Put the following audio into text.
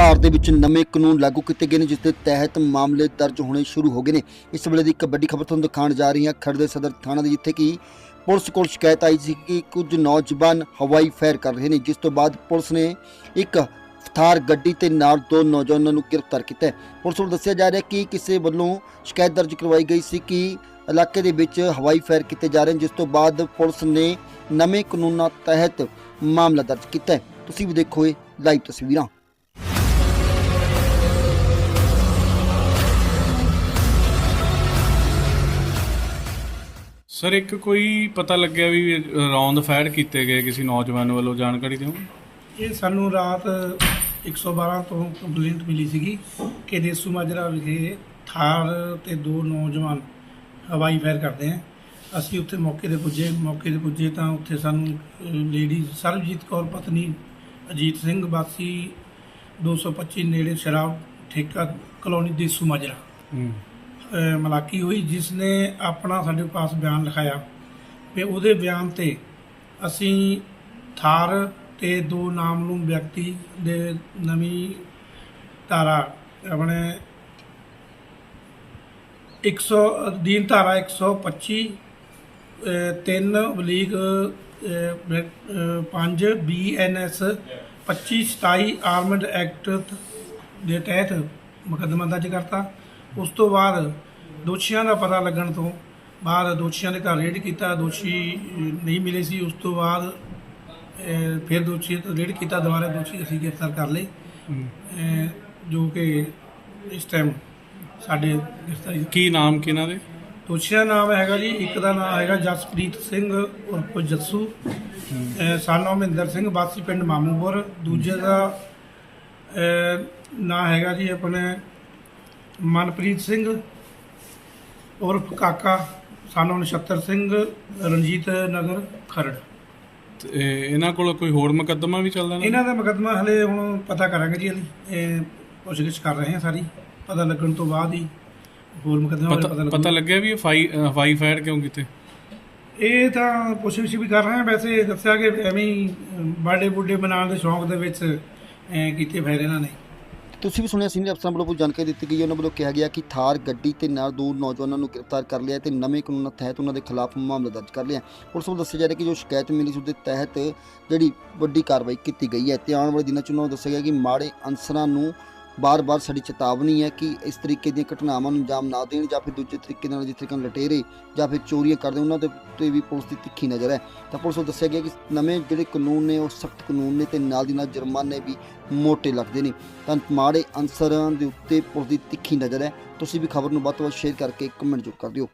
ਭਾਰਤ ਦੇ ਵਿੱਚ ਨਵੇਂ ਕਾਨੂੰਨ ਲਾਗੂ ਕੀਤੇ ਗਏ ਨੇ, ਜਿਸ ਦੇ ਤਹਿਤ ਮਾਮਲੇ ਦਰਜ ਹੋਣੇ ਸ਼ੁਰੂ ਹੋ ਗਏ ਨੇ। ਇਸ ਵੇਲੇ ਦੀ ਇੱਕ ਵੱਡੀ ਖਬਰ ਤੁਹਾਨੂੰ ਦਿਖਾਉਣ ਜਾ ਰਹੀ ਹਾਂ। ਖਰੜ ਦੇ ਸਦਰ ਥਾਣਾ ਦੀ ਜਿੱਥੇ ਕਿ ਪੁਲਿਸ ਕੋਲ ਸ਼ਿਕਾਇਤ ਆਈ ਸੀ ਕਿ ਕੁਝ ਨੌਜਵਾਨ ਹਵਾਈ ਫਾਇਰ ਕਰ ਰਹੇ ਨੇ, ਜਿਸ ਤੋਂ ਬਾਅਦ ਪੁਲਿਸ ਨੇ ਇੱਕ ਥਾਰ ਗੱਡੀ ਤੇ ਨਾਲ ਦੋ ਨੌਜਵਾਨਾਂ ਨੂੰ ਗ੍ਰਿਫਤਾਰ ਕੀਤਾ ਹੈ। ਪੁਲਿਸ ਵੱਲੋਂ ਦੱਸਿਆ ਜਾ ਰਿਹਾ ਕਿ ਕਿਸੇ ਵੱਲੋਂ ਸ਼ਿਕਾਇਤ ਦਰਜ ਕਰਵਾਈ ਗਈ ਸੀ ਕਿ ਇਲਾਕੇ ਦੇ ਵਿੱਚ ਹਵਾਈ ਫਾਇਰ ਕੀਤੇ ਜਾ ਰਹੇ ਨੇ, ਜਿਸ ਤੋਂ ਬਾਅਦ ਪੁਲਿਸ ਨੇ ਨਵੇਂ ਕਾਨੂੰਨਾਂ ਤਹਿਤ ਮਾਮਲਾ ਦਰਜ ਕੀਤਾ ਹੈ। ਤੁਸੀਂ ਵੀ ਦੇਖੋ ਇਹ ਲਾਈਵ ਤਸਵੀਰਾਂ। ਸਰ ਇੱਕ ਕੋਈ ਪਤਾ ਲੱਗਿਆ ਵੀ ਰੌਂਦ ਫਾਇਰ ਕੀਤੇ ਗਏ ਕਿਸੇ ਨੌਜਵਾਨ ਵੱਲੋਂ ਜਾਣਕਾਰੀ ਦਿਓ? ਇਹ ਸਾਨੂੰ ਰਾਤ 112 ਤੋਂ ਕੰਪਲੇਂਟ ਮਿਲੀ ਸੀਗੀ ਕਿ ਦੇਸੂ ਮਾਜਰਾ ਵਿਖੇ ਥਾਰ ਤੇ ਦੋ ਨੌਜਵਾਨ ਹਵਾਈ ਫਾਇਰ ਕਰਦੇ ਆ। ਅਸੀਂ ਉੱਥੇ ਮੌਕੇ ਤੇ ਪੁੱਜੇ। ਮੌਕੇ ਤੇ ਪੁੱਜੇ ਤਾਂ ਉੱਥੇ ਸਾਨੂੰ ਲੇਡੀ ਸਰਬਜੀਤ ਕੌਰ ਪਤਨੀ ਅਜੀਤ ਸਿੰਘ ਵਾਸੀ 225 ਨੇੜੇ ਸ਼ਰਾਬ ਠੇਕਾ ਕਲੋਨੀ ਦੇਸੂ ਮਾਜਰਾ। ਮਲਾਕੀ ਹੋਈ ਜਿਸ ਨੇ ਆਪਣਾ ਸਾਡੇ ਪਾਸ ਬਿਆਨ ਲਿਖਾਇਆ। ਤੇ ਉਹਦੇ ਬਿਆਨ ਤੇ ਅਸੀਂ ਥਾਰ ਤੇ ਦੋ ਨਾਮ ਨੂੰ ਵਿਅਕਤੀ ਦੇ ਨਵੀਂ ਧਾਰਾ, ਆਪਣੇ 100 ਅਧੀਨ ਧਾਰਾ 125 ਅਹ, ਤਿੰਨ ਬਲੀਗ 5 ਬੀਐਨਐਸ 25 27 ਆਰਮਡ ਐਕਟ ਦੇ ਤਹਿਤ ਮੁਕੱਦਮਾ ਦਰਜ ਕਰਤਾ। ਉਸ ਤੋਂ ਬਾਅਦ ਦੋਸ਼ੀਆਂ ਦਾ ਪਤਾ ਲੱਗਣ ਤੋਂ ਬਾਅਦ ਦੋਸ਼ੀਆਂ ਦੇ ਘਰ ਰੇਡ ਕੀਤਾ ਦੋਸ਼ੀ ਨਹੀਂ ਮਿਲੇ ਸੀ ਉਸ ਤੋਂ ਬਾਅਦ ਫਿਰ ਦੋਸ਼ੀ ਤੋਂ ਰੇਡ ਕੀਤਾ ਦੁਬਾਰਾ ਦੋਸ਼ੀ ਅਸੀਂ ਗ੍ਰਿਫਤਾਰ ਕਰ ਲਏ। ਅਹ, ਜੋ ਕਿ ਇਸ ਟਾਈਮ ਸਾਡੇ ਗ੍ਰਿਫਤਾਰੀ ਕੀ ਨਾਮ ਕਿਹਨਾਂ ਦੇ? ਦੋਸ਼ੀਆਂ ਦਾ ਨਾਮ ਹੈਗਾ ਜੀ ਇੱਕ ਦਾ ਨਾਮ ਹੈਗਾ ਜਸਪ੍ਰੀਤ ਸਿੰਘ ਉਰਫ ਜੱਸੂ। ਸਾਨੋ ਮਹਿੰਦਰ ਸਿੰਘ ਵਾਸੀ ਪਿੰਡ ਮਾਮੂਪੁਰ ਦੂਜੇ ਦਾ ਨਾਂ ਹੈਗਾ ਜੀ ਆਪਣੇ ਮਨਪ੍ਰੀਤ ਸਿੰਘ ਉਰਫ ਕਾਕਾ ਸਾਨੋ ਨਛੱਤਰ ਸਿੰਘ ਰਣਜੀਤ ਨਗਰ ਖਰੜ। ਤੇ ਇਹਨਾਂ ਕੋਲ ਕੋਈ ਹੋਰ ਮੁਕੱਦਮਾ ਵੀ ਚੱਲਦਾ ਨਾ? ਇਹਨਾਂ ਦਾ ਮੁਕੱਦਮਾ ਹਲੇ ਹੁਣ ਪਤਾ ਕਰਾਂਗੇ ਜੀ ਇਹ ਪੁੱਛਗਿੱਛ ਕਰ ਰਹੇ ਹਾਂ ਸਾਰੀ। ਪਤਾ ਲੱਗਣ ਤੋਂ ਬਾਅਦ ਹੀ ਹੋਰ ਮੁਕੱਦਮਾ ਪਤਾ ਪਤਾ ਪਤਾ ਲੱਗੂ। ਲੱਗਿਆ ਵੀ ਇਹ ਫਾਈ ਹਵਾਈ ਫਾਇਰ ਕਿਉਂ ਕੀਤੇ? ਇਹ ਤਾਂ ਪੁੱਛਗਿੱਛ ਵੀ ਕਰ ਰਹੇ ਹਾਂ ਵੈਸੇ ਦੱਸਿਆ ਕਿ ਐਵੇਂ ਹੀ ਬਰਥਡੇ ਬੁੱਡੇ ਮਨਾਉਣ ਦੇ ਸ਼ੌਂਕ ਦੇ ਵਿੱਚ ਕੀਤੇ ਫੈਰ ਇਹਨਾਂ ਨੇ। ਤੁਸੀਂ ਵੀ ਸੁਣਿਆ ਸੀਨੀਅਰ ਅਫਸਰਾਂ ਵੱਲੋਂ ਕੋਈ ਜਾਣਕਾਰੀ ਦਿੱਤੀ ਗਈ ਹੈ। ਉਹਨਾਂ ਵੱਲੋਂ ਕਿਹਾ ਗਿਆ ਕਿ ਥਾਰ ਗੱਡੀ ਤੇ ਨਾਲ ਦੋ ਨੌਜਵਾਨਾਂ ਨੂੰ ਗ੍ਰਿਫਤਾਰ ਕਰ ਲਿਆ ਤੇ ਨਵੇਂ ਕਾਨੂੰਨਾਂ ਤਹਿਤ ਉਹਨਾਂ ਦੇ ਖਿਲਾਫ ਮਾਮਲਾ ਦਰਜ ਕਰ ਲਿਆ ਪੁਲਿਸ ਵੱਲੋਂ ਦੱਸਿਆ ਜਾ ਰਿਹਾ ਕਿ ਜੋ ਸ਼ਿਕਾਇਤ ਮਿਲੀ ਸੀ ਉਹਦੇ ਤਹਿਤ ਜਿਹੜੀ ਵੱਡੀ ਕਾਰਵਾਈ ਕੀਤੀ ਗਈ ਹੈ। ਤੇ ਆਉਣ ਵਾਲੇ ਦਿਨਾਂ 'ਚ ਉਹਨਾਂ ਨੂੰ ਦੱਸਿਆ ਗਿਆ ਕਿ ਮਾੜੇ ਅਨਸਰਾਂ ਨੂੰ ਬਾਰ-ਬਾਰ ਸਾਡੀ ਚੇਤਾਵਨੀ ਹੈ ਕਿ ਇਸ ਤਰੀਕੇ ਦੀਆਂ ਘਟਨਾਵਾਂ ਨੂੰ ਅੰਜਾਮ ਨਾ ਦੇਣ ਜਾਂ ਫਿਰ ਦੂਜੇ ਤਰੀਕੇ ਨਾਲ ਜਿਸ ਤਰੀਕੇ ਨਾਲ ਲਟੇਰੇ ਜਾਂ ਫਿਰ ਚੋਰੀਆਂ ਕਰਦੇ ਉਹਨਾਂ ਦੇ ਉੱਤੇ ਵੀ ਪੁਲਿਸ ਦੀ ਤਿੱਖੀ ਨਜ਼ਰ ਹੈ। ਤਾਂ ਪੁਲਿਸ ਨੂੰ ਦੱਸਿਆ ਗਿਆ ਕਿ ਨਵੇਂ ਜਿਹੜੇ ਕਾਨੂੰਨ ਨੇ ਉਹ ਸਖਤ ਕਾਨੂੰਨ ਨੇ ਤੇ ਨਾਲ ਦੀ ਨਾਲ ਜੁਰਮਾਨੇ ਵੀ ਮੋਟੇ ਲੱਗਦੇ ਨੇ। ਤਾਂ ਮਾੜੇ ਅਨਸਰਾਂ ਦੇ ਉੱਤੇ ਪੁਲਿਸ ਦੀ ਤਿੱਖੀ ਨਜ਼ਰ ਹੈ। ਤੁਸੀਂ ਵੀ ਖਬਰ ਨੂੰ ਵੱਧ ਤੋਂ ਵੱਧ ਸ਼ੇਅਰ ਕਰਕੇ ਕਮੈਂਟ ਜ਼ਰੂਰ ਕਰ ਦਿਓ।